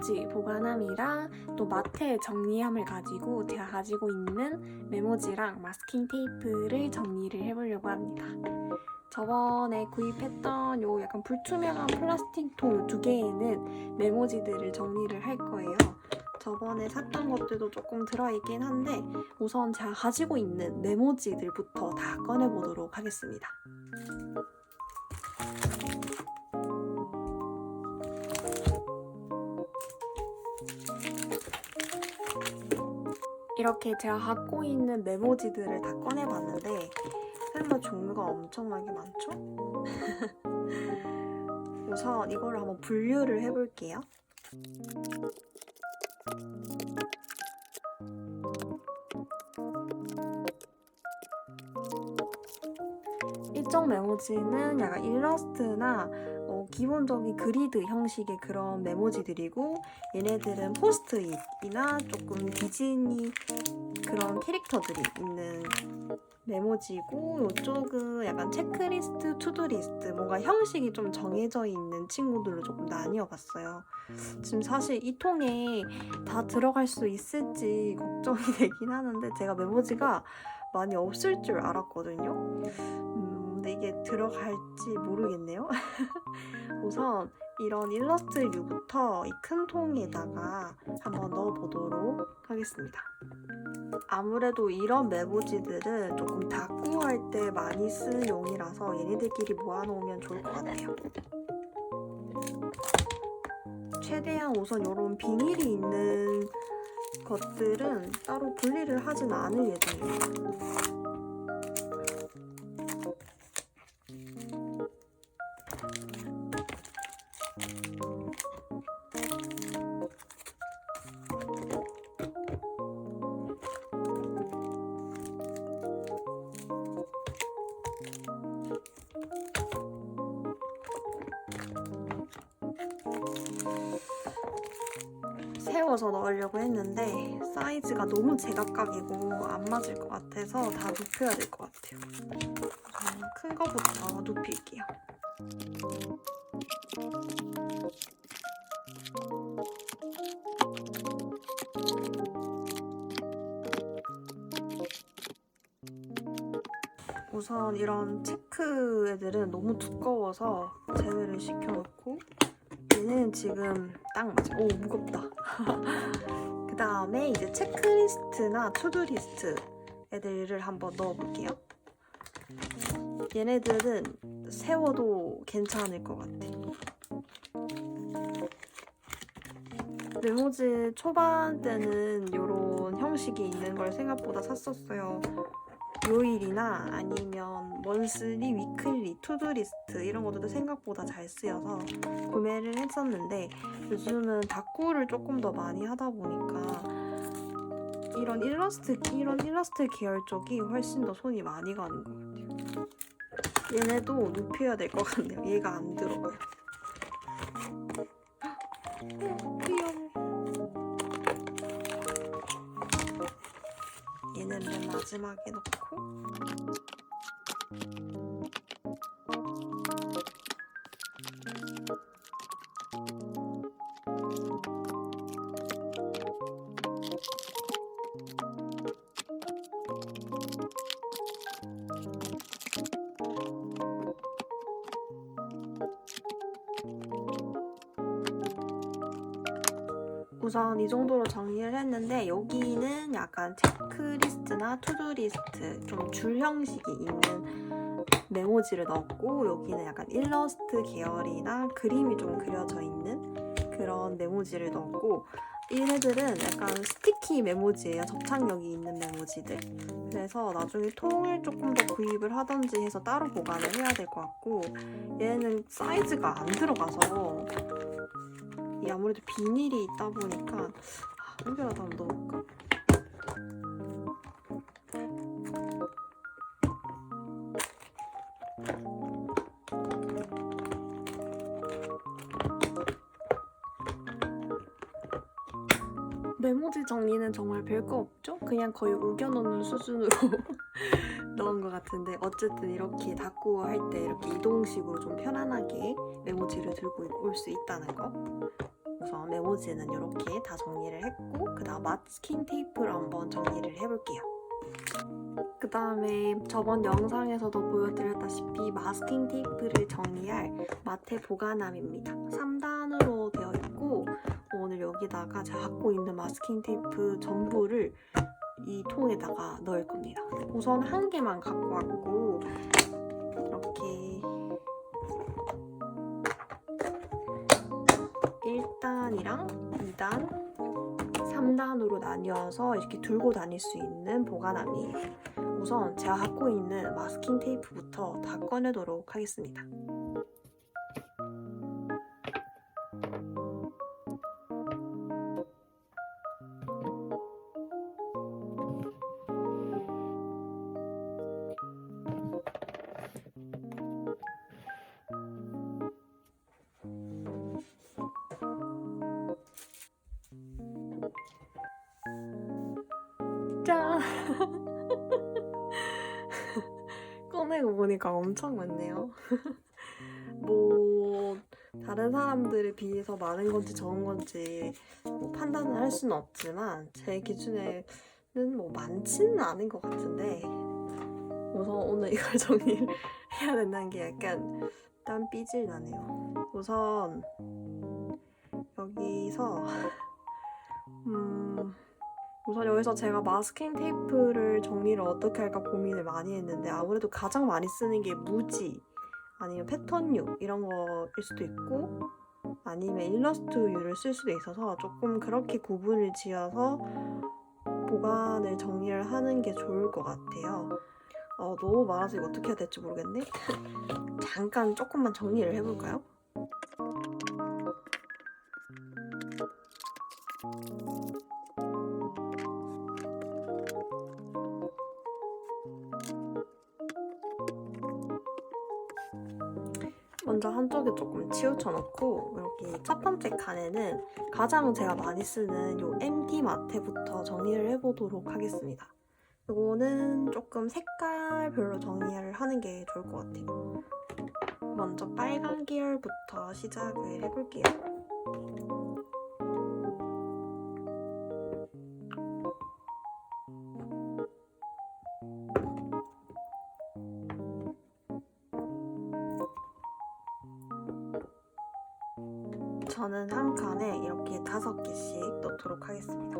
메모지 보관함이랑 또 마테 정리함을 가지고 제가 가지고 있는 메모지랑 마스킹 테이프를 정리를 해보려고 합니다. 저번에 구입했던 요 약간 불투명한 플라스틱 통 두 개에는 메모지들을 정리를 할 거예요. 저번에 샀던 것들도 조금 들어있긴 한데 우선 제가 가지고 있는 메모지들부터 다 꺼내보도록 하겠습니다. 이렇게 제가 갖고 있는 메모지들을 다 꺼내봤는데 생각보다 종류가 엄청나게 많죠? 우선 이거를 한번 분류를 해볼게요. 일정 메모지는 약간 일러스트나 어, 기본적인 그리드 형식의 그런 메모지들이고 얘네들은 포스트잇이나 조금 디즈니 그런 캐릭터들이 있는 메모지고 이쪽은 약간 체크리스트, 투두리스트 뭔가 형식이 좀 정해져 있는 친구들로 조금 나뉘어 봤어요. 지금 사실 이 통에 다 들어갈 수 있을지 걱정이 되긴 하는데 제가 메모지가 많이 없을 줄 알았거든요. 음, 근데 이게 들어갈지 모르겠네요. 우선 이런 일러스트류부터 이 큰 통에다가 한번 넣어보도록 하겠습니다. 아무래도 이런 메모지들은 조금 다꾸할 때 많이 쓰는 용이라서 얘네들끼리 모아놓으면 좋을 것 같아요. 최대한 우선 이런 비닐이 있는 것들은 따로 분리를 하진 않을 예정이에요. 제각각이고 안 맞을 것 같아서 다 눕혀야 될 것 같아요. 우선 큰 거부터 눕힐게요. 우선 이런 체크 애들은 너무 두꺼워서 제외를 시켜놓고 얘는 지금 딱 맞아. 오 무겁다. 그 다음에 이제 체크리스트나 투두리스트 애들을 한번 넣어볼게요. 얘네들은 세워도 괜찮을 것 같아. 메모지 초반 때는 이런 형식이 있는 걸 생각보다 샀었어요. 요일이나 아니면 먼슬리, 위클리, 투두리스트 이런 것들도 생각보다 잘 쓰여서 구매를 했었는데 요즘은 다꾸를 조금 더 많이 하다 보니까 이런 일러스트 이런 일러스트 계열 쪽이 훨씬 더 손이 많이 가는 것 같아요. 얘네도 눕혀야 될 것 같네요. 얘가 안 들어가요. 마지막에 넣고 우선 이 정도로 정리를 했는데 여기는 약간 체크리스트나 투두리스트 좀 줄 형식이 있는 메모지를 넣었고 여기는 약간 일러스트 계열이나 그림이 좀 그려져 있는 그런 메모지를 넣었고 얘네들은 약간 스티키 메모지예요. 접착력이 있는 메모지들. 그래서 나중에 통을 조금 더 구입을 하던지 해서 따로 보관을 해야 될 것 같고 얘는 사이즈가 안 들어가서 이 아무래도 비닐이 있다 보니까 아, 여기라도 한번 넣어볼까? 메모지 정리는 정말 별거 없죠? 그냥 거의 우겨놓는 수준으로 넣은 것 같은데 어쨌든 이렇게 닫고 할 때 이렇게 이동식으로 좀 편안하게 메모지를 들고 올 수 있다는 거. 우선 메모지는 이렇게 다 정리를 했고 그 다음 마스킹 테이프로 한번 정리를 해볼게요. 그 다음에 저번 영상에서도 보여드렸다시피 마스킹 테이프를 정리할 마테 보관함입니다. 3단으로 되어 있고 오늘 여기다가 제가 갖고 있는 마스킹 테이프 전부를 이 통에다가 넣을 겁니다. 우선 한 개만 갖고 왔고 이렇게 1단이랑 2단, 3단으로 나뉘어서 이렇게 들고 다닐 수 있는 보관함이에요. 우선 제가 갖고 있는 마스킹 테이프부터 다 꺼내도록 하겠습니다. 꺼내고 보니까 엄청 많네요. 뭐 다른 사람들에 비해서 많은 건지 적은 건지 뭐 판단을 할 수는 없지만 제 기준에는 뭐 많지는 않은 것 같은데 우선 오늘 이걸 정리를 해야 된다는 게 약간 땀 삐질 나네요. 우선 여기서 음 우선 여기서 제가 마스킹 테이프를 정리를 어떻게 할까 고민을 많이 했는데 아무래도 가장 많이 쓰는 게 무지 아니면 패턴류 이런 거일 수도 있고 아니면 일러스트류를 쓸 수도 있어서 조금 그렇게 구분을 지어서 보관을 정리를 하는 게 좋을 것 같아요. 어, 너무 많아서 이거 어떻게 해야 될지 모르겠네. 잠깐 조금만 정리를 해볼까요? 번째 칸에는 가장 제가 많이 쓰는 요 MD 마테부터 정리를 해보도록 하겠습니다. 이거는 조금 색깔별로 정리를 하는 게 좋을 것 같아요. 먼저 빨간 계열부터 시작을 해볼게요. 저는 한 칸에 이렇게 다섯 개씩 넣도록 하겠습니다.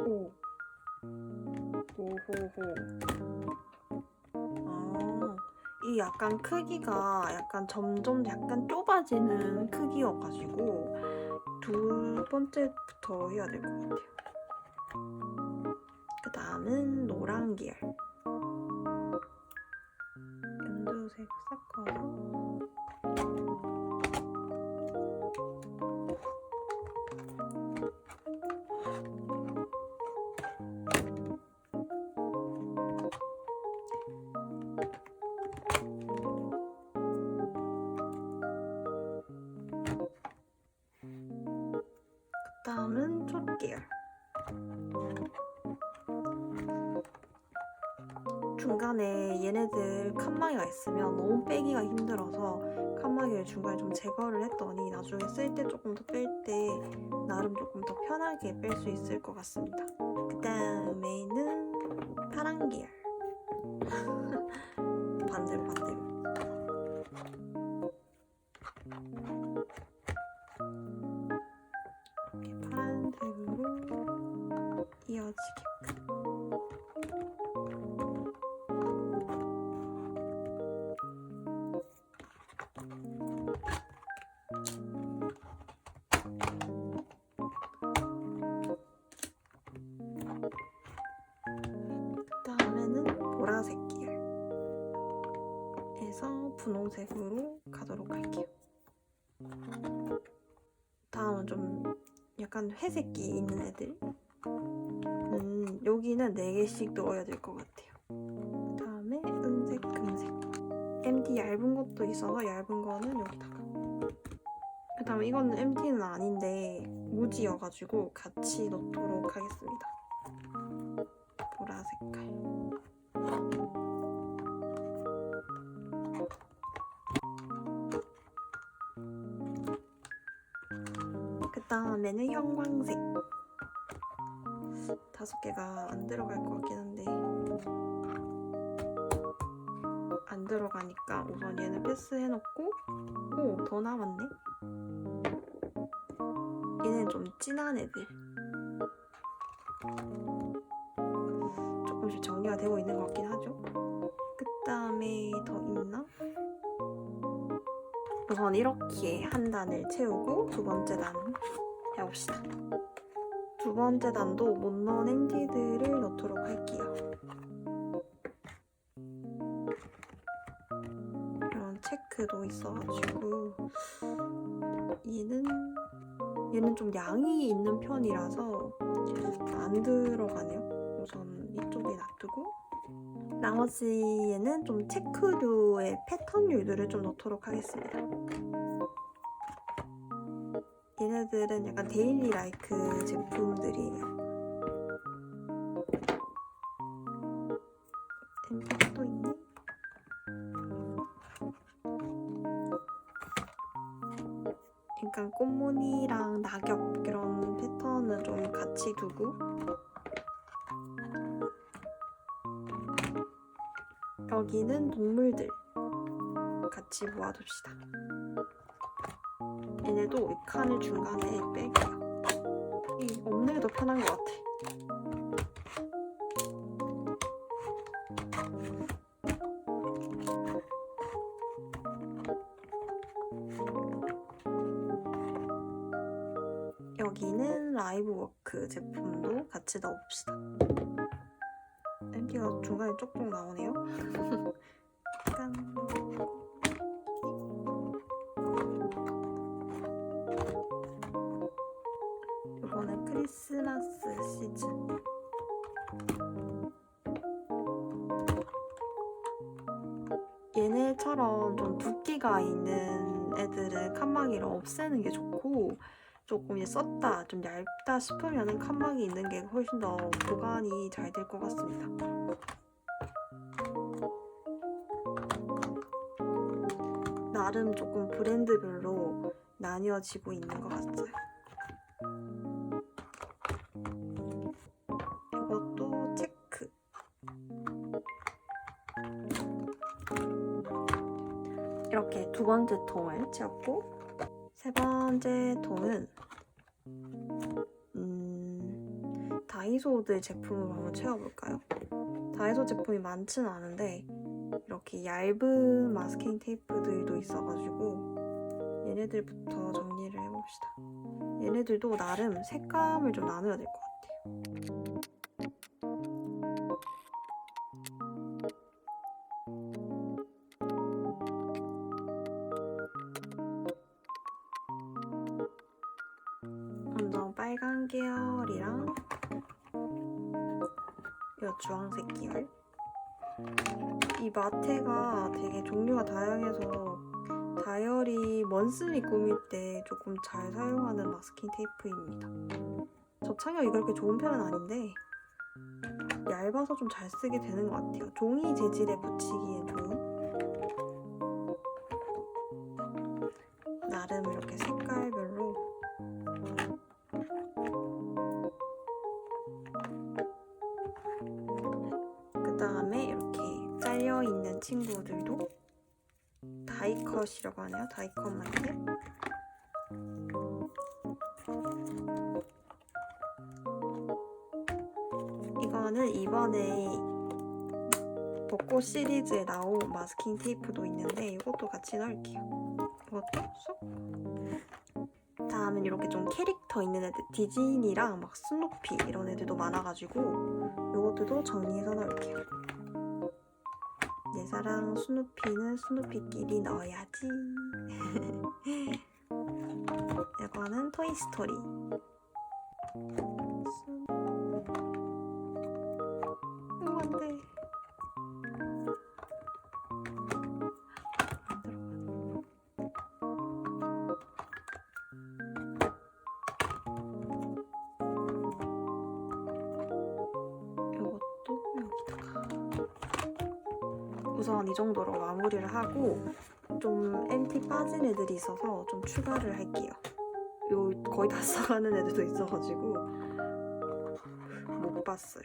오. 오호호. 아, 이 약간 크기가 약간 점점 약간 좁아지는 크기여가지고 두 번째부터 해야 될 것 같아요. 그 다음은 노란 계열. 다음은 촛계열. 중간에 얘네들 칸막이가 있으면 너무 빼기가 힘들어서 칸막이를 중간에 좀 제거를 했더니 나중에 쓸 때 조금 더 뺄 때 나름 조금 더 편하게 뺄 수 있을 것 같습니다. 그 다음에는 파란 계열. 반대로 반대로. 분홍색으로 가도록 할게요. 다음은 좀 약간 회색기 있는 애들. 음, 여기는 4개씩 넣어야 될 것 같아요. 그 다음에 은색, 금색. MD 얇은 것도 있어서 얇은 거는 여기다가. 그 다음에 이거는 MD는 아닌데 무지여가지고 같이 넣도록 하겠습니다. 보라 색깔. 다음에는 형광색. 다섯 개가 안 들어갈 것 같긴 한데 안 들어가니까 우선 얘는 패스해놓고 오 더 남았네. 얘는 좀 진한 애들. 조금씩 정리가 되고 있는 것 같긴 하죠. 그 다음에 더 있나? 우선 이렇게 한 단을 채우고 두 번째 단 해봅시다. 두 번째 단도 못 넣은 엔티들을 넣도록 할게요. 이런 체크도 있어가지고 얘는 얘는 좀 양이 있는 편이라서 안 들어가네요. 우선 이쪽에 놔두고 나머지 얘는 좀 체크류의 패턴류들을 좀 넣도록 하겠습니다. 얘네들은 약간 데일리 라이크 제품들이에요. 또 있네. 약간 꽃무늬랑 낙엽 이런 패턴은 좀 같이 두고 여기는 동물들 같이 모아둡시다. 얘네도 이 칸을 중간에 뺄게요. 이 없는 게 더 편한 것 같아. 시즌. 얘네처럼 좀 붓기가 있는 애들은 칸막이를 없애는 게 좋고 조금 이제 썼다 좀 얇다 싶으면은 칸막이 있는 게 훨씬 더 보관이 잘 될 것 같습니다. 나름 조금 브랜드별로 나뉘어지고 있는 것 같아요. 이렇게 두 번째 통을 채웠고 세 번째 통은 음, 다이소들 제품으로 한번 채워볼까요? 다이소 제품이 많지는 않은데 이렇게 얇은 마스킹 테이프들도 있어가지고 얘네들부터 정리를 해봅시다. 얘네들도 나름 색감을 좀 나눠야 될 것 같아요. 이 주황색 계열 이 마테가 되게 종류가 다양해서 다이어리 먼슬리 꾸밀 때 조금 잘 사용하는 마스킹 테이프입니다. 저착력이 그렇게 좋은 편은 아닌데 얇아서 좀 잘 쓰게 되는 것 같아요. 종이 재질에 붙이기에 좋은 하네요. 다이컷 마테. 이거는 이번에 벚꽃 시리즈에 나온 마스킹 테이프도 있는데 이것도 같이 넣을게요. 이것도 쏙. 다음은 이렇게 좀 캐릭터 있는 애들 디즈니랑 막 스누피 이런 애들도 많아가지고 이것들도 정리해서 넣을게요. 내 사랑 스누피는 스누피끼리 넣어야지. 이거는 토이스토리. 우선 이 정도로 마무리를 하고 좀 MT 빠진 애들이 있어서 좀 추가를 할게요. 요 거의 다 써가는 애들도 있어가지고 못 봤어요.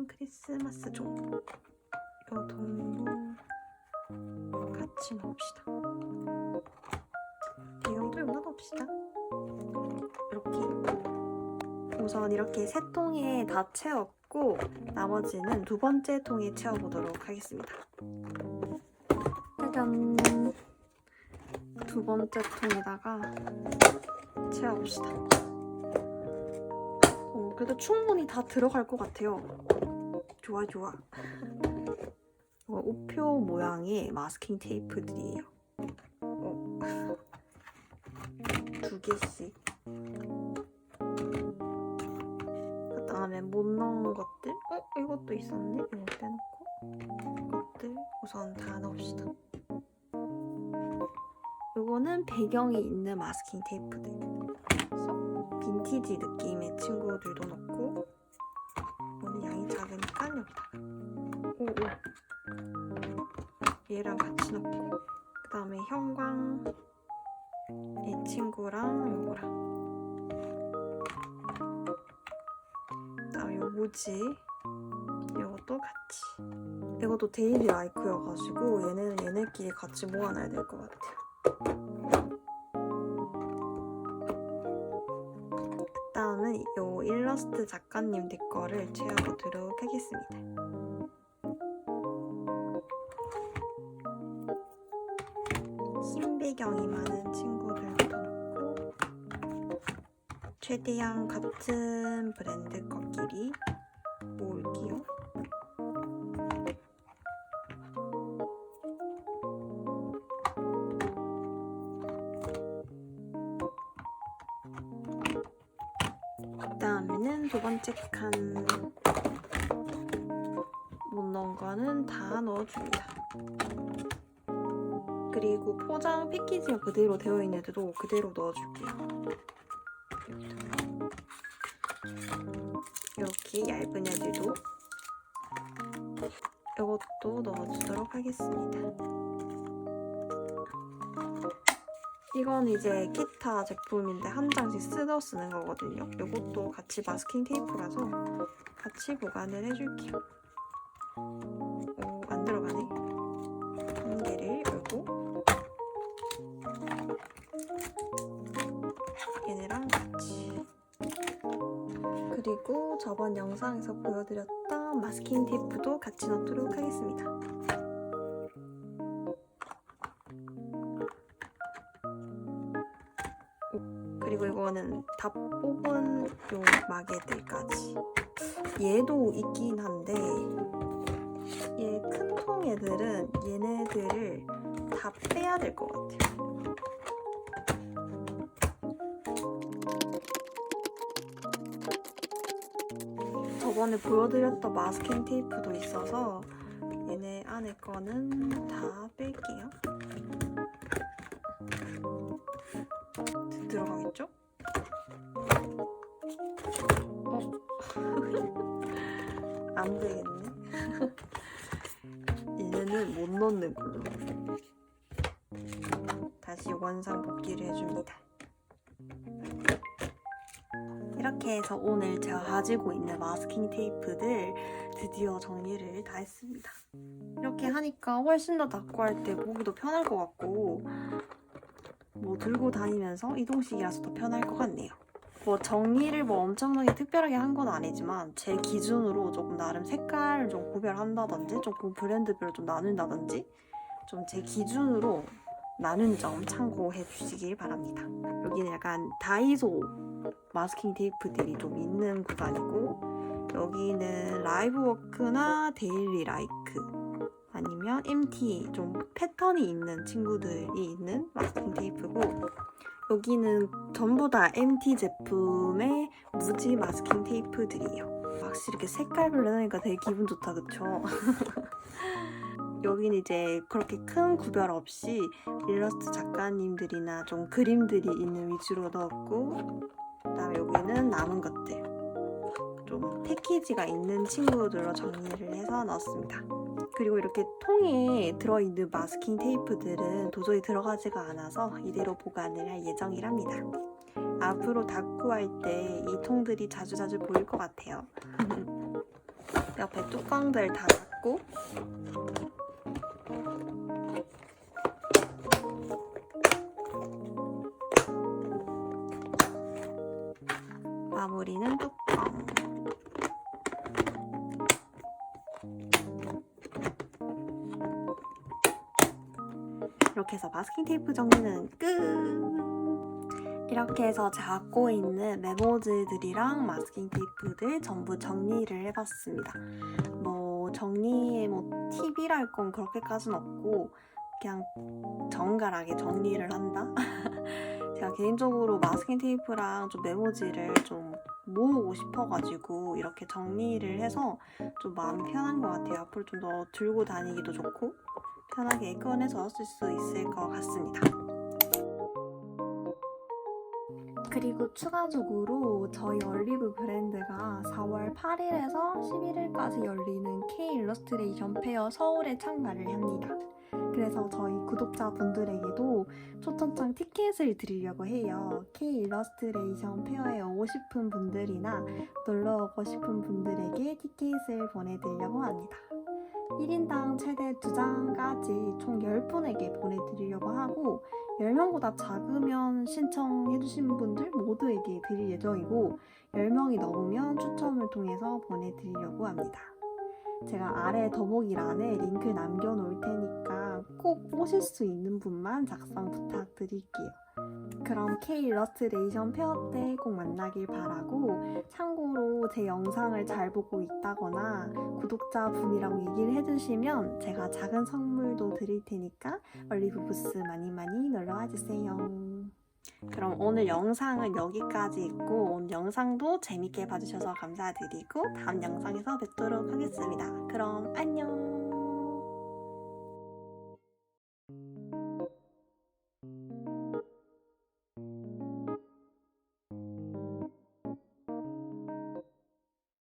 여기는 크리스마스 종. 요 동도 같이 넣읍시다. 배경도 여기다 넣읍시다. 이렇게 우선 이렇게 세 통에 다 채웠고 나머지는 두 번째 통에 채워보도록 하겠습니다. 짜잔 두 번째 통에다가 채워봅시다. 어, 그래도 충분히 다 들어갈 것 같아요. 좋아 좋아. 어, 우표 모양의 마스킹 테이프들이에요. 어. 두 개씩. 그 다음에 못 넣은 것들. 어 이것도 있었네. 이거 빼놓고 이것들 우선 다 넣읍시다. 요거는 배경이 있는 마스킹 테이프들. 빈티지 느낌의 친구들도 넣고 작으니까 여기다가 오, 오. 얘랑 같이 넣고. 그 다음에 형광. 이 친구랑 요거랑. 그 다음에 요 모지. 이것도 같이. 이것도 데일리 라이크여가지고 얘네는 얘네끼리 같이 모아놔야 될 것 같아요 일러스트 작가님 댓글을 채워보도록 하겠습니다. 흰 배경이 많은 친구들부터 넣고 최대한 같은 브랜드 것끼리 패키지가 그대로 되어 있는 애들도 그대로 넣어줄게요. 이렇게 얇은 애들도 이것도 넣어주도록 하겠습니다. 이건 이제 기타 제품인데 한 장씩 쓰더 쓰는 거거든요. 이것도 같이 마스킹 테이프라서 같이 보관을 해줄게요. 영상에서 보여드렸던 마스킹 테이프도 같이 넣도록 하겠습니다. 그리고 이거는 다 뽑은 요 마개들까지 얘도 있긴 한데 얘 큰 통 애들은 얘네들을 다 빼야 될 것 같아요. 저번에 보여드렸던 마스킹 테이프도 있어서 얘네 안에 거는 다 뺄게요. 드- 들어가겠죠? 어? 안 되겠네. 얘네는 못 넣는 걸로. 다시 원상 복귀를 해줍니다. 이렇게 해서 오늘 제가 가지고 있는 마스킹 테이프들 드디어 정리를 다 했습니다. 이렇게 하니까 훨씬 더 닦고 할 때 보기도 편할 것 같고 뭐 들고 다니면서 이동식이라서 더 편할 것 같네요. 뭐 정리를 뭐 엄청나게 특별하게 한 건 아니지만 제 기준으로 조금 나름 색깔을 좀 구별한다든지 조금 브랜드별로 좀 나눈다든지 좀 제 기준으로 나눈 점 참고해 주시길 바랍니다. 여기는 약간 다이소 마스킹 테이프들이 좀 있는 구간이고 여기는 라이브워크나 데일리 라이크 아니면 MT 좀 패턴이 있는 친구들이 있는 마스킹 테이프고 여기는 전부 다 MT 제품의 무지 마스킹 테이프들이에요. 확실히 이렇게 색깔별로 해놓으니까 되게 기분 좋다, 그쵸? 여기는 이제 그렇게 큰 구별 없이 일러스트 작가님들이나 좀 그림들이 있는 위주로 넣었고 그다음에 여기는 남은 것들 좀 패키지가 있는 친구들로 정리를 해서 넣었습니다. 그리고 이렇게 통에 들어있는 마스킹 테이프들은 도저히 들어가지가 않아서 이대로 보관을 할 예정이랍니다. 앞으로 닫고 할 때 이 통들이 자주자주 보일 것 같아요. 옆에 뚜껑들 다 닫고 마스킹 테이프 정리는 끝! 이렇게 해서 갖고 있는 메모지들이랑 마스킹 테이프들 전부 정리를 해봤습니다. 뭐 정리에 뭐 팁이랄 건 그렇게까지는 없고 그냥 정갈하게 정리를 한다? 제가 개인적으로 마스킹 테이프랑 좀 메모지를 좀 모으고 싶어가지고 이렇게 정리를 해서 좀 마음이 편한 것 같아요. 앞으로 좀 더 들고 다니기도 좋고 편하게 꺼내서 쓸 수 있을 것 같습니다. 그리고 추가적으로 저희 얼리브 브랜드가 4월 8일에서 11일까지 열리는 K 일러스트레이션 페어 서울에 참가를 합니다. 그래서 저희 구독자분들에게도 초청장 티켓을 드리려고 해요. K 일러스트레이션 페어에 오고 싶은 분들이나 놀러 오고 싶은 분들에게 티켓을 보내드리려고 합니다. 1인당 최대 2장까지 총 10분에게 보내드리려고 하고 10명보다 작으면 신청해주신 분들 모두에게 드릴 예정이고 10명이 넘으면 추첨을 통해서 보내드리려고 합니다. 제가 아래 더보기란에 링크 남겨놓을 테니까 꼭 오실 수 있는 분만 작성 부탁드릴게요. 그럼 K 일러스트레이션 페어 때 꼭 만나길 바라고 참고로 제 영상을 잘 보고 있다거나 구독자 분이라고 얘기를 해주시면 제가 작은 선물도 드릴 테니까 얼리브 부스 많이 많이 놀러와 주세요. 그럼 오늘 영상은 여기까지 있고 오늘 영상도 재밌게 봐주셔서 감사드리고 다음 영상에서 뵙도록 하겠습니다. 그럼 안녕!